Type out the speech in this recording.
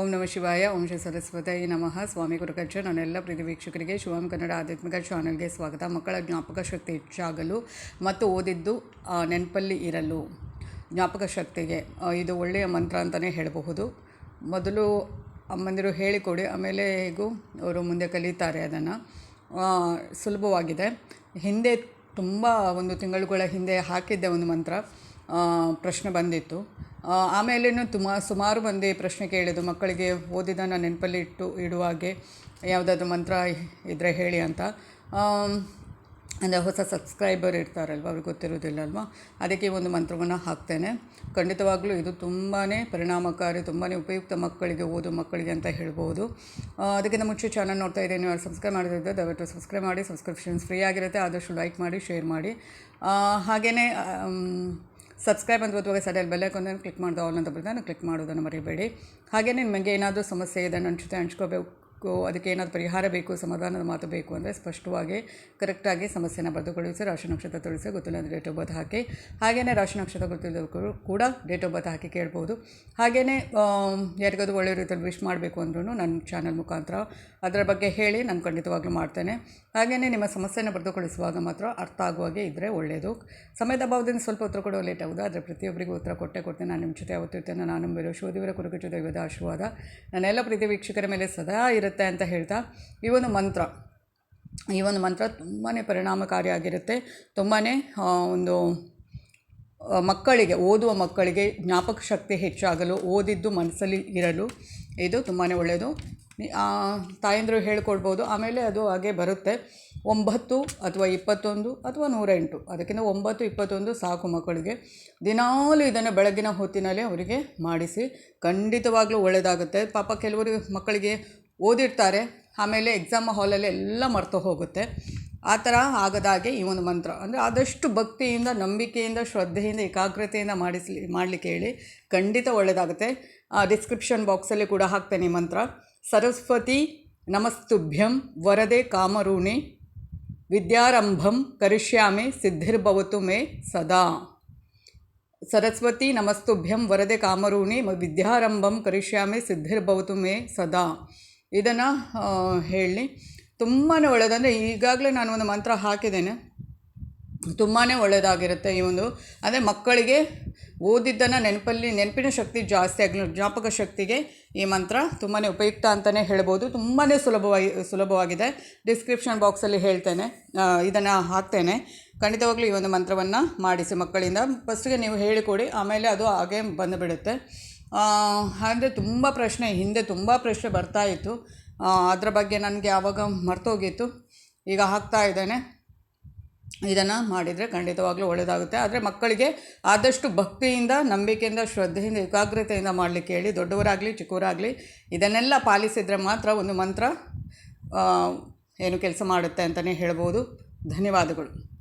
ಓಂ ನಮ ಶಿವಾಯ, ಓಂ ಶ್ರೀ ಸರಸ್ವತಿ ನಮಃ. ಸ್ವಾಮಿ ಗುರುಕಚ್ಚ ನನ್ನೆಲ್ಲ ಪ್ರೀತಿ ವೀಕ್ಷಕರಿಗೆ ಶಿವಂ ಕನ್ನಡ ಆಧ್ಯಾತ್ಮಿಕ ಚಾನಲ್ಗೆ ಸ್ವಾಗತ. ಮಕ್ಕಳ ಜ್ಞಾಪಕ ಶಕ್ತಿ ಹೆಚ್ಚಾಗಲು ಮತ್ತು ಓದಿದ್ದು ನೆನಪಲ್ಲಿ ಇರಲು ಜ್ಞಾಪಕ ಶಕ್ತಿಗೆ ಇದು ಒಳ್ಳೆಯ ಮಂತ್ರ ಅಂತಲೇ ಹೇಳಬಹುದು. ಮೊದಲು ಅಮ್ಮಂದಿರು ಹೇಳಿಕೊಡಿ, ಆಮೇಲೆ ಹೇಗೂ ಅವರು ಮುಂದೆ ಕಲಿತಾರೆ ಅದನ್ನು. ಸುಲಭವಾಗಿದೆ. ಹಿಂದೆ ತುಂಬ ಒಂದು ತಿಂಗಳುಗಳ ಹಿಂದೆ ಹಾಕಿದ್ದೆ ಒಂದು ಮಂತ್ರ ಪ್ರಶ್ನೆ ಬಂದಿತ್ತು. ಆಮೇಲೇನು ತುಮ, ಸುಮಾರು ಮಂದಿ ಪ್ರಶ್ನೆ ಕೇಳಿದ್ದು, ಮಕ್ಕಳಿಗೆ ಓದಿದ್ದನ್ನು ನೆನಪಲ್ಲಿ ಇಟ್ಟು, ಇಡುವ ಹಾಗೆ ಯಾವುದಾದ್ರೂ ಮಂತ್ರ ಇದ್ದರೆ ಹೇಳಿ ಅಂತ. ಅಂದರೆ ಹೊಸ ಸಬ್ಸ್ಕ್ರೈಬರ್ ಇರ್ತಾರಲ್ವ, ಅವ್ರಿಗೆ ಗೊತ್ತಿರೋದಿಲ್ಲ ಅಲ್ವಾ ಅದಕ್ಕೆ ಒಂದು ಮಂತ್ರವನ್ನು ಹಾಕ್ತೇನೆ. ಖಂಡಿತವಾಗ್ಲೂ ಇದು ತುಂಬಾ ಪರಿಣಾಮಕಾರಿ ತುಂಬಾ ಉಪಯುಕ್ತ ಮಕ್ಕಳಿಗೆ ಓದು ಮಕ್ಕಳಿಗೆ ಅಂತ ಹೇಳ್ಬೋದು. ಅದಕ್ಕಿಂತ ಮುಂಚೆ ಚಾನಲ್ ನೋಡ್ತಾ ಇದ್ದೀನಿ. ನೀವು ಸಬ್ಸ್ಕ್ರೈಬ್ ಮಾಡಿದ್ರೆ ದಯವಿಟ್ಟು ಸಬ್ಸ್ಕ್ರೈಬ್ ಮಾಡಿ ಸಬ್ಸ್ಕ್ರಿಪ್ಷನ್ಸ್ ಫ್ರೀ ಆಗಿರುತ್ತೆ. ಆದಷ್ಟು ಲೈಕ್ ಮಾಡಿ ಶೇರ್ ಮಾಡಿ. ಹಾಗೆಯೇ ಸಬ್ಸ್ಕ್ರೈಬ್ ಅಂತ ಗೊತ್ತುವಾಗ ಸರಿಯಲ್ಲಿ ಬೆಲ್ಲೈಕೊಂದನ್ನು ಕ್ಲಿಕ್ ಮಾಡಿದ ಆಲ್ ಅಂತ ಬರುತ್ತೆ ನಾನು ಕ್ಲಿಕ್ ಮಾಡೋದನ್ನು ಮರಿಬೇಡಿ. ಹಾಗೆಯೇ ನಿಮಗೆ ಏನಾದರೂ ಸಮಸ್ಯೆ ಇದೆ ನನ್ನ ಜೊತೆ ಹಂಚ್ಕೋಬೇಕು. ಅದಕ್ಕೆ ಏನಾದರೂ ಪರಿಹಾರ ಬೇಕು, ಸಮಾಧಾನದ ಮಾತು ಬೇಕು ಅಂದರೆ ಸ್ಪಷ್ಟವಾಗಿ ಕರೆಕ್ಟಾಗಿ ಸಮಸ್ಯೆನ ಬರೆದುಕೊಳ್ಳಿಸಿ ರಾಶಿ ನಕ್ಷತ್ರ ತಿಳಿಸಿ ಗೊತ್ತಿಲ್ಲ ಅಂದರೆ ಡೇಟ್ ಆಫ್ ಬರ್ತ್ ಹಾಕಿ. ಹಾಗೆಯೇ ರಾಶಿ ನಕ್ಷತ್ರ ಗೊತ್ತಿಲ್ಲದವರು ಕೂಡ ಡೇಟ್ ಆಫ್ ಬರ್ತ್ ಹಾಕಿ ಕೇಳ್ಬೋದು. ಹಾಗೆಯೇ ಯಾರಿಗಾದ್ರೂ ಒಳ್ಳೆಯ ರೀತಿಯಲ್ಲಿ ವಿಶ್ ಮಾಡಬೇಕು ಅಂದ್ರೂ ನನ್ನ ಚಾನಲ್ ಮುಖಾಂತರ ಅದರ ಬಗ್ಗೆ ಹೇಳಿ ನಾನು ಖಂಡಿತವಾಗ್ಲೂ ಮಾಡ್ತೇನೆ. ಹಾಗೆಯೇ ನಿಮ್ಮ ಸಮಸ್ಯೆನ ಬರೆದುಕೊಳಿಸುವಾಗ ಮಾತ್ರ ಅರ್ಥ ಆಗುವಾಗೆ ಇದ್ದರೆ ಒಳ್ಳೆಯದು ಸಮಯದ ಅಭಾವದಿಂದ ಸ್ವಲ್ಪ ಉತ್ತರ ಕೊಡೋ ಲೇಟ್ ಆಗೋದು ಆದರೆ ಪ್ರತಿಯೊಬ್ಬರಿಗೂ ಉತ್ತರ ಕೊಟ್ಟೆ ಕೊಡ್ತೇನೆ. ನಾನು ನಿಮ್ಮ ಜೊತೆ ಯಾವತ್ತಿರ್ತೇನೆ ನಾನು ಬೇರೆ ಶೋಧಿವರ ಕುರುಕುಚು ದೈವದ ಆಶೀರ್ವಾದ. ನನ್ನೆಲ್ಲ ಪ್ರೀತಿ ವೀಕ್ಷಕರ ಮೇಲೆ ಸದಾ ಇರುತ್ತೆ ಅಂತ ಹೇಳ್ತಾ, ಈ ಒಂದು ಮಂತ್ರ, ಈ ಒಂದು ಮಂತ್ರ ತುಂಬಾ ಪರಿಣಾಮಕಾರಿಯಾಗಿರುತ್ತೆ. ತುಂಬಾ ಒಂದು ಮಕ್ಕಳಿಗೆ, ಓದುವ ಮಕ್ಕಳಿಗೆ ಜ್ಞಾಪಕ ಶಕ್ತಿ ಹೆಚ್ಚಾಗಲು, ಓದಿದ್ದು ಮನಸ್ಸಲ್ಲಿ ಇರಲು ಇದು ತುಂಬಾ ಒಳ್ಳೆಯದು. ತಾಯಂದಿರು ಹೇಳ್ಕೊಡ್ಬೋದು, ಆಮೇಲೆ ಅದು ಹಾಗೆ ಬರುತ್ತೆ. ಒಂಬತ್ತು ಅಥವಾ ಇಪ್ಪತ್ತೊಂದು ಅಥವಾ ನೂರೆಂಟು, ಅದಕ್ಕಿಂತ ಒಂಬತ್ತು, ಇಪ್ಪತ್ತೊಂದು ಸಾಕು ಮಕ್ಕಳಿಗೆ. ದಿನಾಲೂ ಇದನ್ನು ಬೆಳಗಿನ ಹೊತ್ತಿನಲ್ಲಿ ಅವರಿಗೆ ಮಾಡಿಸಿ, ಖಂಡಿತವಾಗಲೂ ಒಳ್ಳೆಯದಾಗುತ್ತೆ. ಪಾಪ ಕೆಲವರು ಮಕ್ಕಳಿಗೆ ಓದಿರ್ತಾರೆ. ಆಮೇಲೆ ಎಕ್ಸಾಮ್ ಹಾಲಲ್ಲಿ ಎಲ್ಲ ಮರೆತು ಹೋಗುತ್ತೆ. ಆ ಥರ ಆಗದಾಗೆ ಈ ಒಂದು ಮಂತ್ರ. ಅಂದರೆ ಆದಷ್ಟು ಭಕ್ತಿಯಿಂದ, ನಂಬಿಕೆಯಿಂದ, ಶ್ರದ್ಧೆಯಿಂದ, ಏಕಾಗ್ರತೆಯಿಂದ ಮಾಡಿಸ್ಲಿ, ಮಾಡಲಿಕ್ಕೆ ಹೇಳಿ ಖಂಡಿತ ಒಳ್ಳೆಯದಾಗುತ್ತೆ ಡಿಸ್ಕ್ರಿಪ್ಷನ್ ಬಾಕ್ಸಲ್ಲಿ ಕೂಡ ಹಾಕ್ತೇನೆ ಈ ಮಂತ್ರ. ಸರಸ್ವತಿ ನಮಸ್ತುಭ್ಯಂ ವರದೆ ಕಾಮರೂಣಿ ವಿದ್ಯಾರಂಭಂ ಕರಿಷ್ಯಾಮಿ ಸಿದ್ಧಿರ್ಭವತು ಮೇ ಸದಾ. ಸರಸ್ವತಿ ನಮಸ್ತುಭ್ಯಂ ವರದೆ ಕಾಮರೂಣಿ ವಿದ್ಯಾರಂಭಂ ಕರಿಷ್ಯಾಮಿ ಸಿದ್ಧಿರ್ಭವತು ಮೇ ಸದಾ. ಇದನ್ನು ಹೇಳಿ. ತುಂಬಾ ಒಳ್ಳೆಯದಂದರೆ ಈಗಾಗಲೇ ನಾನು ಒಂದು ಮಂತ್ರ ಹಾಕಿದ್ದೇನೆ. ತುಂಬಾ ಒಳ್ಳೆಯದಾಗಿರುತ್ತೆ ಈ ಒಂದು. ಅಂದರೆ ಮಕ್ಕಳಿಗೆ ಓದಿದ್ದನ್ನು ನೆನಪಲ್ಲಿ, ನೆನಪಿನ ಶಕ್ತಿ ಜಾಸ್ತಿ ಆಗಲಿ, ಜ್ಞಾಪಕ ಶಕ್ತಿಗೆ ಈ ಮಂತ್ರ ತುಂಬಾ ಉಪಯುಕ್ತ ಅಂತಲೇ ಹೇಳ್ಬೋದು. ತುಂಬಾ ಸುಲಭವಾಗಿ, ಸುಲಭವಾಗಿದೆ. ಡಿಸ್ಕ್ರಿಪ್ಷನ್ ಬಾಕ್ಸಲ್ಲಿ ಹೇಳ್ತೇನೆ. ಇದನ್ನು ಹಾಕ್ತೇನೆ. ಖಂಡಿತವಾಗ್ಲೂ ಈ ಒಂದು ಮಂತ್ರವನ್ನು ಮಾಡಿಸಿ ಮಕ್ಕಳಿಂದ. ಫಸ್ಟಿಗೆ ನೀವು ಹೇಳಿಕೊಡಿ, ಆಮೇಲೆ ಅದು ಹಾಗೆ ಬಂದುಬಿಡುತ್ತೆ. ಅಂದರೆ ತುಂಬ ಪ್ರಶ್ನೆ, ಹಿಂದೆ ತುಂಬ ಪ್ರಶ್ನೆ ಬರ್ತಾ ಇತ್ತು. ಅದರ ಬಗ್ಗೆ ನನಗೆ ಆವಾಗ ಮರ್ತೋಗಿತ್ತು. ಈಗ ಹಾಕ್ತಾ ಇದ್ದೇನೆ. ಇದನ್ನು ಮಾಡಿದರೆ ಖಂಡಿತವಾಗ್ಲೂ ಒಳ್ಳೆಯದಾಗುತ್ತೆ ಆದರೆ ಮಕ್ಕಳಿಗೆ ಆದಷ್ಟು ಭಕ್ತಿಯಿಂದ, ನಂಬಿಕೆಯಿಂದ, ಶ್ರದ್ಧೆಯಿಂದ, ಏಕಾಗ್ರತೆಯಿಂದ ಮಾಡಲಿಕ್ಕೆ ಹೇಳಿ, ದೊಡ್ಡವರಾಗಲಿ, ಚಿಕ್ಕವರಾಗಲಿ, ಇದನ್ನೆಲ್ಲ ಪಾಲಿಸಿದರೆ ಮಾತ್ರ ಒಂದು ಮಂತ್ರ ಏನು ಕೆಲಸ ಮಾಡುತ್ತೆ ಅಂತಲೇ ಹೇಳ್ಬೋದು. ಧನ್ಯವಾದಗಳು.